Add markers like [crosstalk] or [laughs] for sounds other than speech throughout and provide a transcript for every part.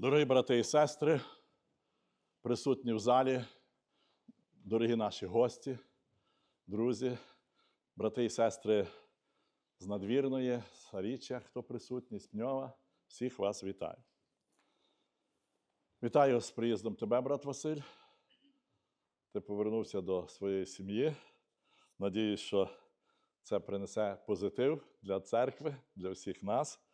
Дорогі брати і сестри, присутні в залі, дорогі наші гості, друзі, брати і сестри з надвірної, з хто присутній, з всіх вас вітаю. Вітаю з приїздом тебе, брат Василь. Ти повернувся до своєї сім'ї. Надіюсь, що це принесе позитив для церкви, для всіх нас.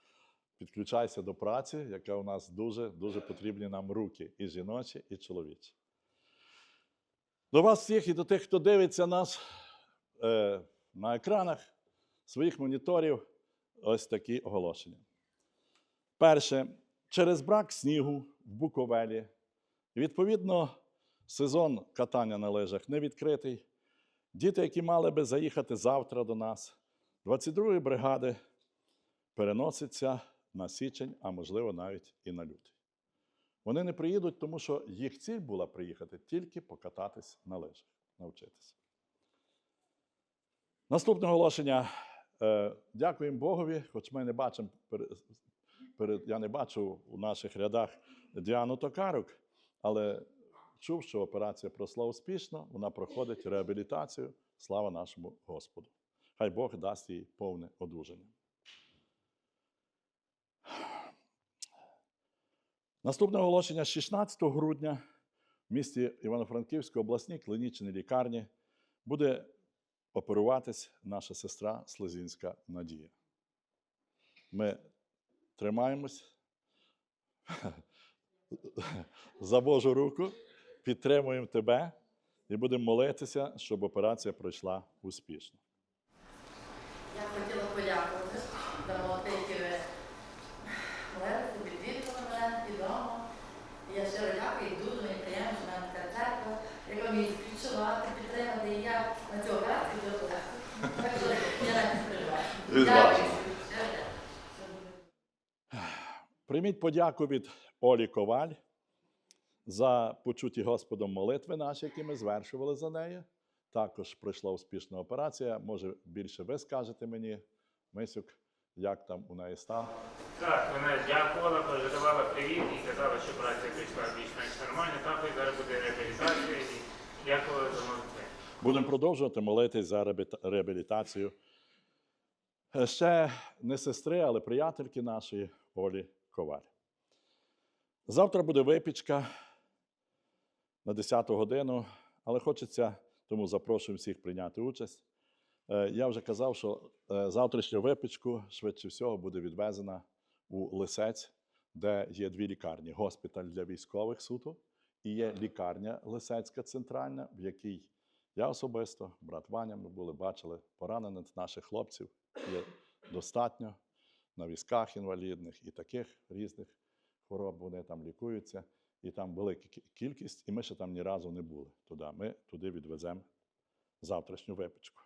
Підключайся до праці, яка у нас дуже дуже потрібні нам руки, і жіночі, і чоловічі. До вас всіх і до тих, хто дивиться нас е, на екранах своїх моніторів, ось такі оголошення. Перше, через брак снігу в Буковелі, відповідно, сезон катання на лижах не відкритий. Діти, які мали би заїхати завтра до нас, 22-ї бригади переноситься на січень, а можливо навіть і на лютий. Вони не приїдуть, тому що їх ціль була приїхати тільки покататись на лижах, навчитися. Наступне оголошення. Е, Дякуємо Богові, хоч ми не бачимо, я не бачу у наших рядах Діану Токарук, але чув, що операція пройшла успішно, вона проходить реабілітацію. Слава нашому Господу. Хай Бог дасть їй повне одужання. Наступне оголошення 16 грудня в місті Івано-Франківській обласній клінічній лікарні буде оперуватись наша сестра Слезінська Надія. Ми тримаємось [laughs] за Божу руку, підтримуємо тебе і будемо молитися, щоб операція пройшла успішно. Я хотіла подякувати за молоді, які ви лежите, відвідували мене відомо. І я щиро дякую, і дуже приємно, що така церква, яка вміє співчувати, підтримати. І я на цю операцію дуже подякую. Так що я навіть переживаю. Прийміть подяку від Олі Коваль за почуті Господом молитви наші, які ми звершували за нею. Також пройшла успішна операція. Може, більше ви скажете мені, Мисюк, як там у неї став. Так, вона дякувала, передавала привіт і казала, що праця прийшла більш-менш нормально. Так, і зараз буде реабілітація. І дякувала за молитви. Будемо продовжувати молитись за реабілітацію. Е, Ще не сестри, але приятельки нашої Олі Коваль. Завтра буде випічка на 10 годину, але хочеться, тому запрошую всіх прийняти участь. Е, Я вже казав, що е, завтрашню випічку швидше всього буде відвезена у Лисець, де є дві лікарні: госпіталь для військових суто і є лікарня Лисецька центральна, в якій я особисто, брат Ваня, ми були, бачили поранених наших хлопців. Є достатньо на візках інвалідних і таких різних хвороб вони там лікуються. І там велика кількість, і ми ще там ні разу не були туди. Ми туди відвеземо завтрашню випічку.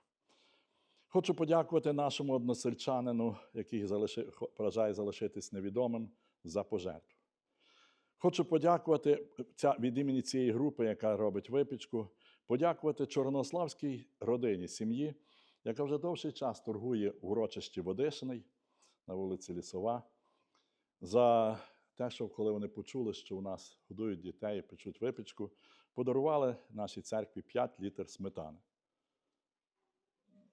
Хочу подякувати нашому односельчанину, який залиши, хо- бажає залишитись невідомим, за пожертву. Хочу подякувати ця, від імені цієї групи, яка робить випічку, подякувати Чорнославській родині сім'ї, яка вже довший час торгує в урочищі Водишиний на вулиці Лісова, за те, що коли вони почули, що у нас годують дітей печуть випічку, подарували нашій церкві 5 літр сметани.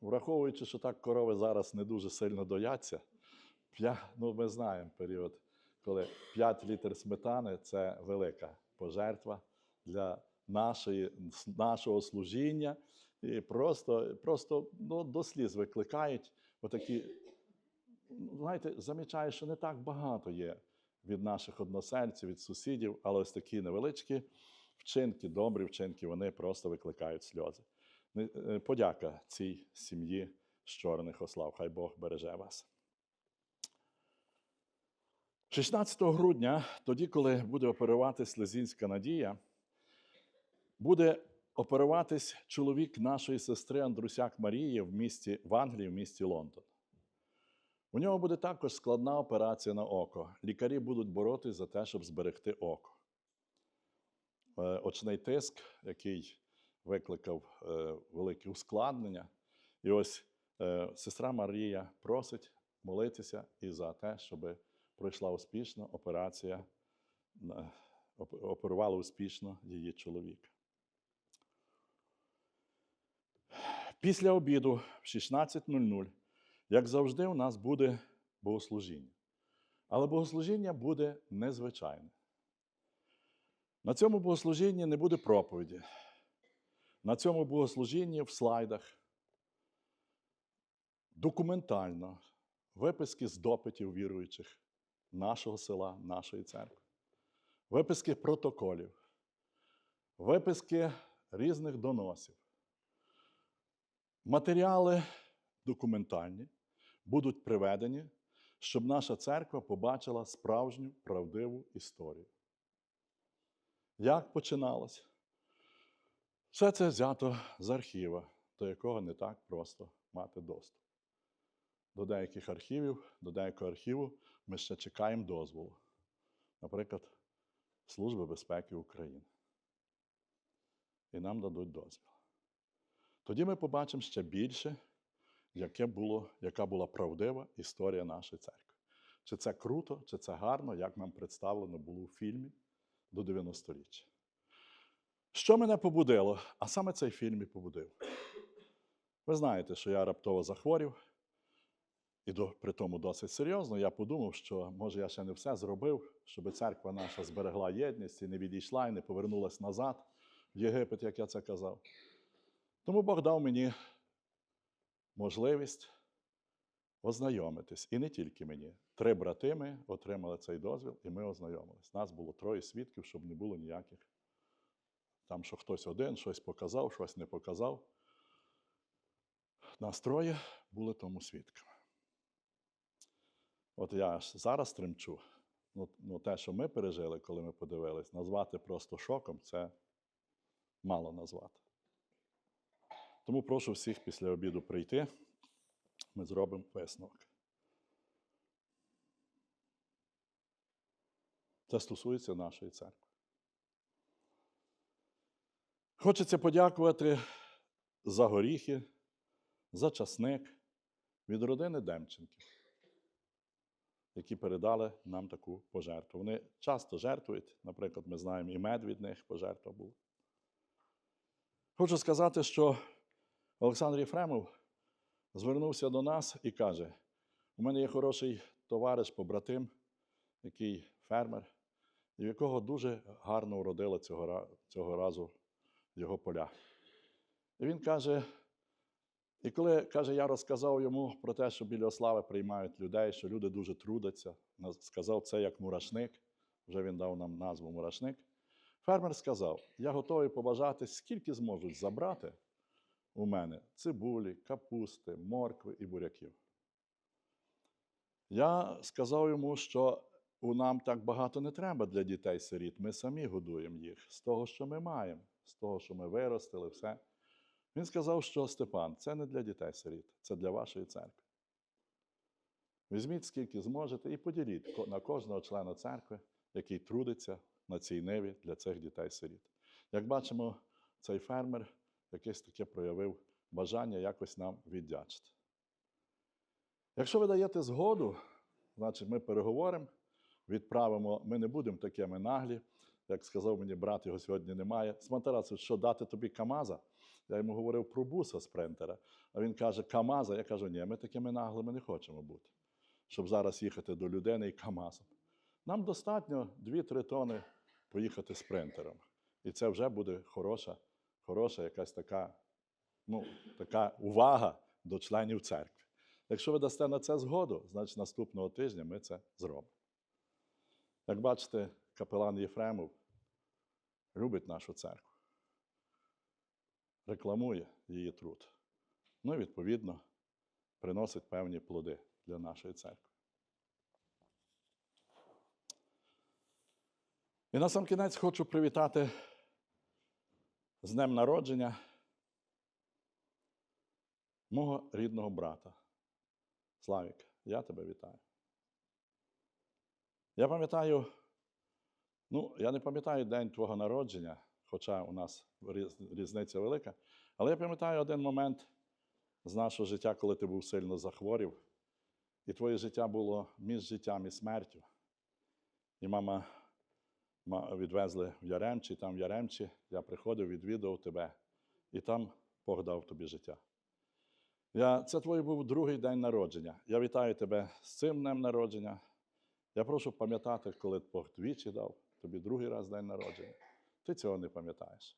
Враховуючи, що так корови зараз не дуже сильно дояться, п'я- ну, ми знаємо період, коли 5 літр сметани це велика пожертва для нашої, нашого служіння. І просто, просто ну, до сліз викликають отакі. Знаєте, замічаю, що не так багато є від наших односельців, від сусідів, але ось такі невеличкі вчинки, добрі вчинки, вони просто викликають сльози. Е, Подяка цій сім'ї з чорних ослав. Хай Бог береже вас. 16 грудня, тоді, коли буде оперуватись Лезінська Надія, буде оперуватись чоловік нашої сестри Андрусяк Марії в місті в Англії, в місті Лондон. У нього буде також складна операція на око. Лікарі будуть боротись за те, щоб зберегти око. Е, Очний тиск, який викликав е, велике ускладнення. І ось е, сестра Марія просить молитися і за те, щоб пройшла успішно операція на- оп- оперували успішно її чоловіка. Після обіду в 16.00, як завжди, у нас буде богослужіння. Але богослужіння буде незвичайне. На цьому богослужінні не буде проповіді. На цьому богослужінні в слайдах документально виписки з допитів віруючих нашого села, нашої церкви, виписки протоколів, виписки різних доносів. Матеріали документальні будуть приведені, щоб наша церква побачила справжню правдиву історію. Як починалося? Все це взято з архіва, до якого не так просто мати доступ. До деяких архівів, до деякого архіву ми ще чекаємо дозволу. Наприклад, Служби безпеки України. І нам дадуть дозвіл. Тоді ми побачимо ще більше, яке було, яка була правдива історія нашої церкви. Чи це круто, чи це гарно, як нам представлено було у фільмі до 90-річчя. Що мене побудило? А саме цей фільм і побудив. Ви знаєте, що я раптово захворів, і до, при тому досить серйозно. Я подумав, що може я ще не все зробив, щоб церква наша зберегла єдність і не відійшла і не повернулась назад в Єгипет, як я це казав. Тому Бог дав мені можливість ознайомитись. І не тільки мені. Три брати ми отримали цей дозвіл, і ми ознайомились. Нас було троє свідків, щоб не було ніяких. Там, що хтось один щось показав, щось не показав. Нас троє були тому свідками. От я аж зараз тремчу. Ну, ну, те, що ми пережили, коли ми подивились, назвати просто шоком це мало назвати. Тому прошу всіх після обіду прийти. Ми зробимо висновок. Це стосується нашої церкви. Хочеться подякувати за горіхи, за часник від родини Демченків, які передали нам таку пожертву. Вони часто жертвують, наприклад, ми знаємо, і мед від них пожертва була. Хочу сказати, що Олександр Єфремов звернувся до нас і каже: у мене є хороший товариш, побратим, який фермер, і в якого дуже гарно уродили цього, цього разу його поля. І він каже: і коли каже, я розказав йому про те, що біля слави приймають людей, що люди дуже трудяться, сказав це як мурашник, вже він дав нам назву мурашник. Фермер сказав: я готовий побажати, скільки зможуть забрати у мене цибулі, капусти, моркви і буряків. Я сказав йому, що у нам так багато не треба для дітей-сиріт. Ми самі годуємо їх з того, що ми маємо, з того, що ми виростили, все. Він сказав, що Степан, це не для дітей-сиріт, це для вашої церкви. Візьміть скільки зможете і поділіть на кожного члена церкви, який трудиться на цій ниві для цих дітей-сиріт. Як бачимо, цей фермер якесь таке проявив бажання якось нам віддячити. Якщо ви даєте згоду, значить ми переговоримо, відправимо, ми не будемо такими наглі. Як сказав мені брат, його сьогодні немає. Смонтарацію, що дати тобі Камаза? Я йому говорив про буса спринтера. А він каже, Камаза. Я кажу, ні, ми такими наглими не хочемо бути, щоб зараз їхати до людини і Камазом. Нам достатньо 2-3 тони поїхати спринтером. І це вже буде хороша, хороша якась така, ну, така увага до членів церкви. Якщо ви дасте на це згоду, значить наступного тижня ми це зробимо. Як бачите, капелан Єфремов любить нашу церкву, рекламує її труд. Ну і відповідно приносить певні плоди для нашої церкви. І на сам кінець хочу привітати з днем народження мого рідного брата. Славік, я тебе вітаю. Я пам'ятаю, ну, я не пам'ятаю день твого народження, хоча у нас різниця велика, але я пам'ятаю один момент з нашого життя, коли ти був сильно захворів, і твоє життя було між життям і смертю. І мама відвезли в Яремчі, там в Яремчі я приходив, відвідував тебе, і там Бог дав тобі життя. Я, це твій був другий день народження. Я вітаю тебе з цим днем народження. Я прошу пам'ятати, коли Бог двічі дав тобі другий раз день народження. Ти цього не пам'ятаєш.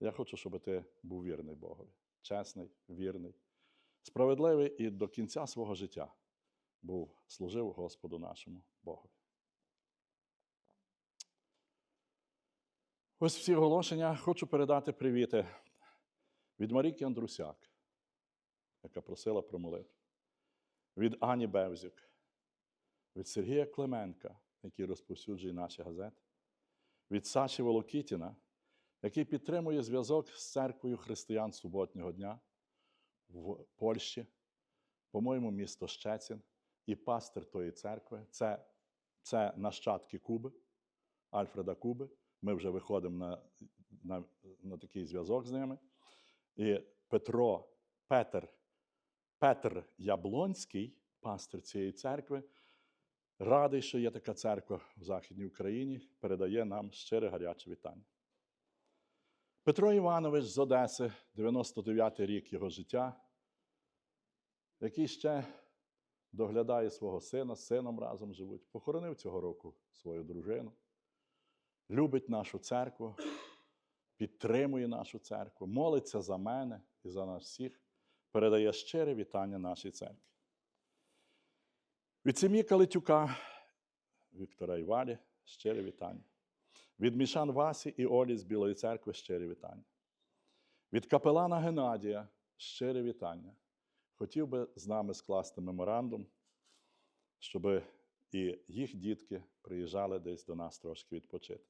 Я хочу, щоб ти був вірний Богові, чесний, вірний, справедливий і до кінця свого життя був, служив Господу нашому Богові. Ось всі оголошення хочу передати привіти від Маріки Андрусяк, яка просила про молитву, від Ані Бевзюк, від Сергія Клименка, який розповсюджує наші газети, від Саші Волокітіна, який підтримує зв'язок з церквою християн суботнього дня в Польщі, по-моєму, місто Щецін, і пастир тої церкви це, це нащадки Куби, Альфреда Куби. Ми вже виходимо на, на, на такий зв'язок з ними. І Петро, Петр, Петр Яблонський, пастир цієї церкви, радий, що є така церква в Західній Україні, передає нам щире гаряче вітання. Петро Іванович з Одеси, 99-й рік його життя, який ще доглядає свого сина, з сином разом живуть, похоронив цього року свою дружину, любить нашу церкву, підтримує нашу церкву, молиться за мене і за нас всіх, передає щире вітання нашій церкві. Від сім'ї Калитюка, Віктора і Валі, щире вітання. Від Мішан Васі і Олі з Білої церкви щире вітання. Від капелана Геннадія щире вітання. Хотів би з нами скласти меморандум, щоб і їх дітки приїжджали десь до нас трошки відпочити.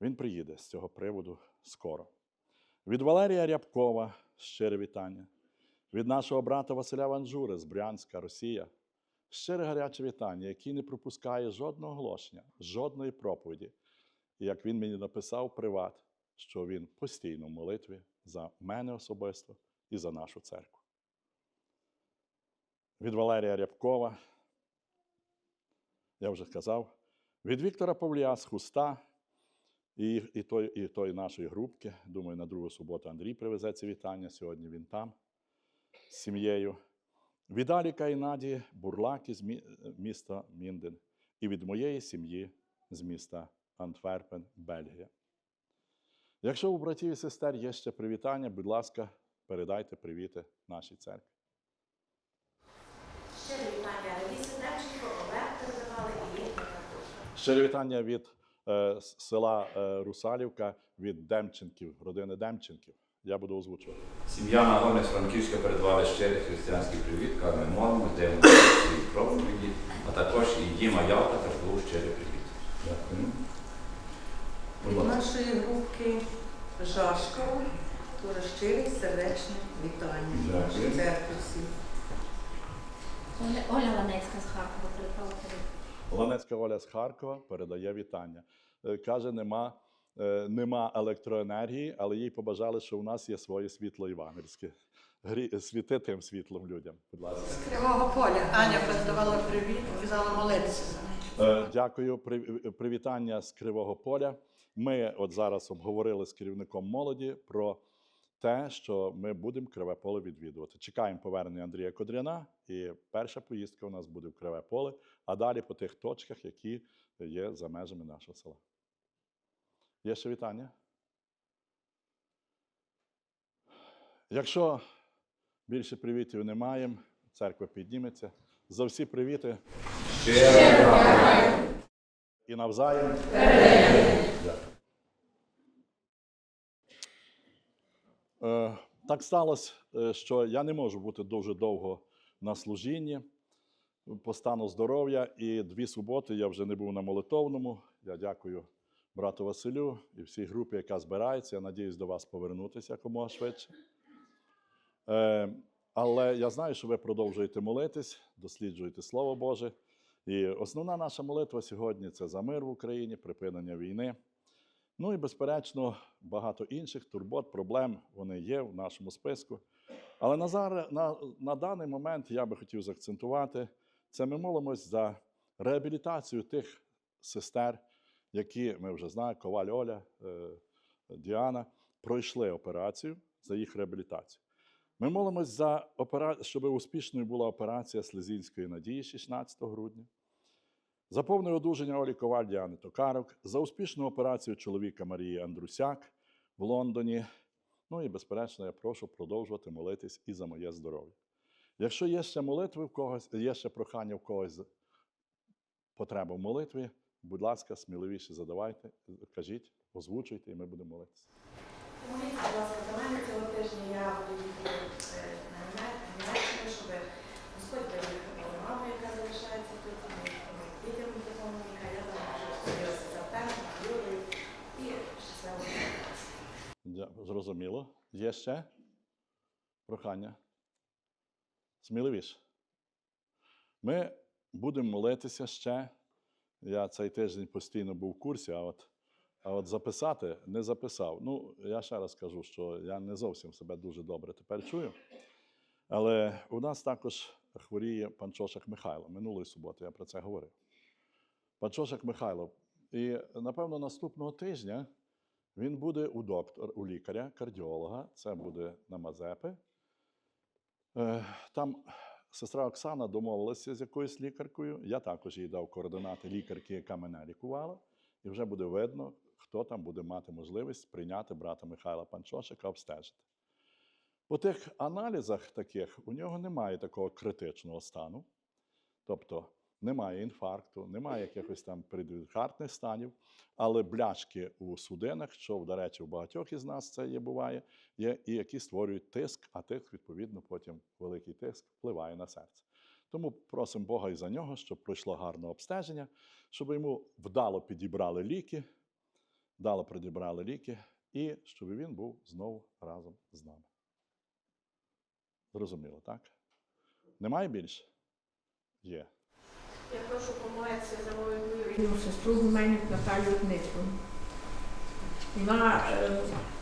Він приїде з цього приводу скоро. Від Валерія Рябкова щире вітання. Від нашого брата Василя Ванжури з Брянська, Росія. Щире гаряче вітання, який не пропускає жодного оголошення, жодної проповіді. І як він мені написав приват, що він постійно в молитві за мене особисто і за нашу церкву. Від Валерія Рябкова, я вже казав, від Віктора Павлія з Хуста і, і, той, і той нашої групки. Думаю, на другу суботу Андрій привезе ці вітання. Сьогодні він там з сім'єю. Від Аліка і Наді Бурлаки з міста Мінден. І від моєї сім'ї з міста Антверпен, Бельгія. Якщо у братів і сестер є ще привітання, будь ласка, передайте привіти нашій церкві. Ще вітання Олег передавали і також. Щире вітання від е, села е, Русалівка, від Демченків, родини Демченків. Я буду озвучувати. Сім'я Нагорне з Франківська передавали щирий християнський привіт, Кармен Морму, де свої проповіді, а також і Діма Ялка теж був щирий привіт. Дякую. Від нашої групки Жашкова дуже щирий сердечне вітання. Дякую. Нашій церкві всі. Оля, Ланецька з Харкова припала тобі. Ланецька Оля з Харкова передає вітання. Е, Каже, нема, нема електроенергії, але їй побажали, що у нас є своє світло івангельське. Світи тим світлом людям. Будь ласка. З Кривого поля. Аня передавала привіт, казала молитися за неї. Е, Дякую. При- Привітання з Кривого Поля. Ми от зараз обговорили з керівником молоді про те, що ми будемо Криве Поле відвідувати. Чекаємо повернення Андрія Кодряна, і перша поїздка у нас буде в Криве Поле, а далі по тих точках, які є за межами нашого села. Є ще вітання? Якщо більше привітів не маємо, церква підніметься. За всі привіти і навзаєм. Е, Так сталося, е, що я не можу бути дуже довго на служінні по стану здоров'я. І дві суботи я вже не був на молитовному. Я дякую брату Василю і всій групі, яка збирається. Я надіюсь до вас повернутися якомога швидше. Е, Але я знаю, що ви продовжуєте молитись, досліджуєте Слово Боже. І основна наша молитва сьогодні це за мир в Україні, припинення війни. Ну і, безперечно, багато інших турбот, проблем вони є в нашому списку. Але на, зараз, на, на даний момент я би хотів заакцентувати, це ми молимось за реабілітацію тих сестер, які ми вже знаємо, Коваль Оля, е, Діана, пройшли операцію за їх реабілітацію. Ми молимось за опера... щоб успішною була операція Слезінської надії 16 грудня, за повне одужання Олі Коваль Діани Токарок, за успішну операцію чоловіка Марії Андрусяк в Лондоні. Ну і, безперечно, я прошу продовжувати молитись і за моє здоров'я. Якщо є ще молитви в когось, є ще прохання в когось потреба в молитві, будь ласка, сміливіше задавайте, кажіть, озвучуйте, і ми будемо молитися. Будь ласка, за мене цього тижня я буду їхати е, на Німеччину, щоб Господь беріг мою маму, яка залишається тут, моїх дітям допомогу, яка я сподіватися за Артемом, Юрою і щасливо. Зрозуміло. Є ще прохання? Сміливіше. Ми будемо молитися ще. Я цей тиждень постійно був в курсі, а от, а от записати не записав. Ну, я ще раз кажу, що я не зовсім себе дуже добре тепер чую. Але у нас також хворіє пан Чошак Михайло. Минулої суботи я про це говорив. Пан Чошак Михайло. І, напевно, наступного тижня він буде у доктора, у лікаря, кардіолога. Це буде на Мазепи. Е, Там сестра Оксана домовилася з якоюсь лікаркою. Я також їй дав координати лікарки, яка мене лікувала. І вже буде видно, хто там буде мати можливість прийняти брата Михайла Панчошика, обстежити. По тих аналізах таких у нього немає такого критичного стану. Тобто немає інфаркту, немає якихось там предінфарктних станів, але бляшки у судинах, що, до речі, у багатьох із нас це є, буває, є, і які створюють тиск, а тиск, відповідно, потім великий тиск впливає на серце. Тому просимо Бога і за нього, щоб пройшло гарне обстеження, щоб йому вдало підібрали ліки, вдало підібрали ліки, і щоб він був знову разом з нами. Зрозуміло, так? Немає більше? Є. Я прошу помолитися за мою Мою сестру Гуменюк Наталію Дмитру. Вона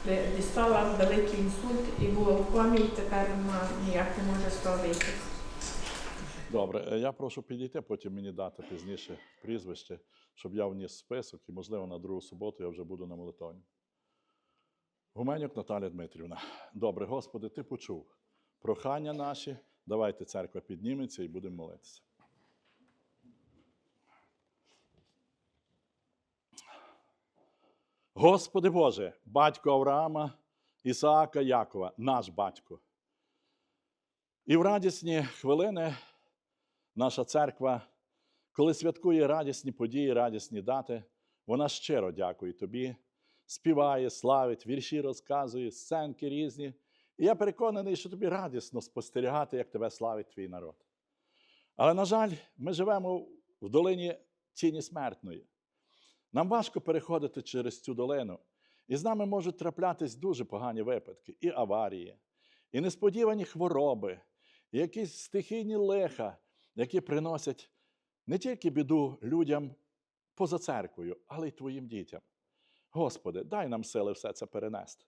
е, дістала великий інсульт і була в комі, і тепер вона ніяк не може з. Добре, е, я прошу підійти, потім мені дати пізніше прізвище, щоб я вніс список, і, можливо, на другу суботу я вже буду на молитовні. Гуменюк Наталія Дмитрівна. Добре, Господи, ти почув прохання наші. Давайте церква підніметься і будемо молитися. Господи Боже, батько Авраама, Ісаака, Якова, наш батько. І в радісні хвилини наша церква, коли святкує радісні події, радісні дати, вона щиро дякує тобі, співає, славить, вірші розказує, сценки різні. І я переконаний, що тобі радісно спостерігати, як тебе славить твій народ. Але, на жаль, ми живемо в долині тіні смертної. Нам важко переходити через цю долину. І з нами можуть траплятись дуже погані випадки, і аварії, і несподівані хвороби, і якісь стихійні лиха, які приносять не тільки біду людям поза церквою, але й твоїм дітям. Господи, дай нам сили все це перенести.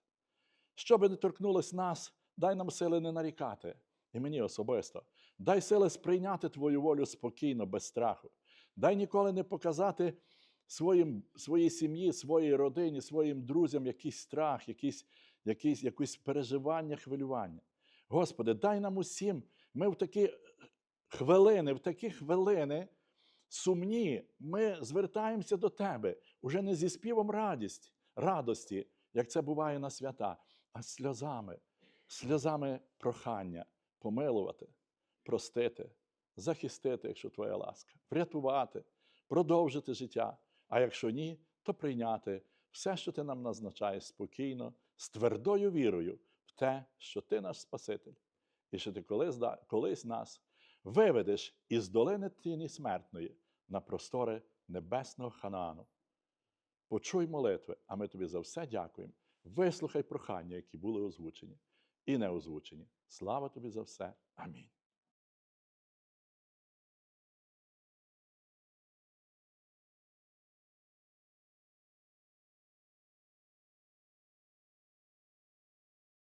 Що би не торкнулось нас, дай нам сили не нарікати. І мені особисто. Дай сили сприйняти Твою волю спокійно, без страху. Дай ніколи не показати своїм, своїй сім'ї, своїй родині, своїм друзям якийсь страх, якийсь, якийсь, якесь переживання, хвилювання. Господи, дай нам усім, ми в такі хвилини, в такі хвилини сумні, ми звертаємося до Тебе уже не зі співом радість, радості, як це буває на свята, а сльозами, сльозами прохання помилувати, простити, захистити, якщо Твоя ласка, врятувати, продовжити життя. А якщо ні, то прийняти все, що ти нам назначаєш спокійно, з твердою вірою в те, що ти наш Спаситель, і що ти колись, колись нас виведеш із долини тіні смертної на простори небесного Ханаану. Почуй молитви, а ми тобі за все дякуємо. Вислухай прохання, які були озвучені і не озвучені. Слава тобі за все. Амінь.